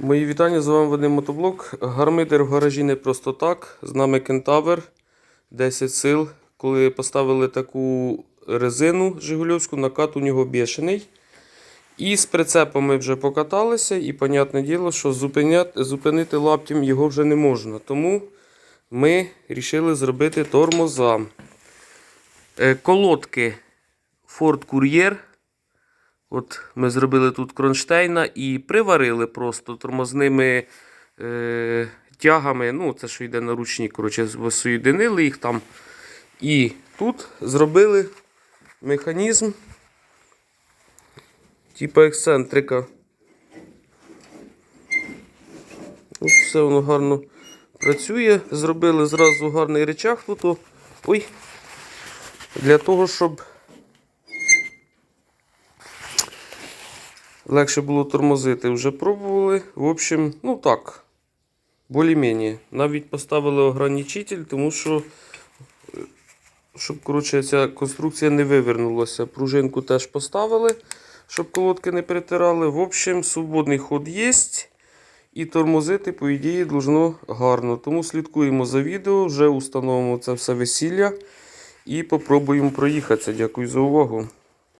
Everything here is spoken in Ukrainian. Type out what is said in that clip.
Мої вітання, з вами Вадим Мотоблок. Гармидер в гаражі не просто так. З нами Кентавр 10 сил. Коли поставили таку резину Жигульовську, накат у нього бешений. І з прицепом ми вже покаталися, і, понятне діло, що зупиняти, зупинити лаптем його вже не можна. Тому ми вирішили зробити тормоза. Е, Колодки Ford Courier. От ми зробили тут кронштейна і приварили просто тормозними е, тягами. Ну, це що йде на ручні, коротше, соєдинили їх там. І тут зробили механізм, типу ексцентрика. От все воно гарно працює. Зробили зразу гарний речах тут. Ой. Для того, щоб легше було тормозити. Вже пробували. В общем, ну так, більш-менш. Навіть поставили ограничитель, тому що, е, щоб коротше, ця конструкція не вивернулася. Пружинку теж поставили, щоб колодки не перетирали. В общем, свободний ход є. І тормозити, по ідеї, должно гарно. Тому слідкуємо за відео, вже установимо це все весілля і попробуємо проїхатися. Дякую за увагу.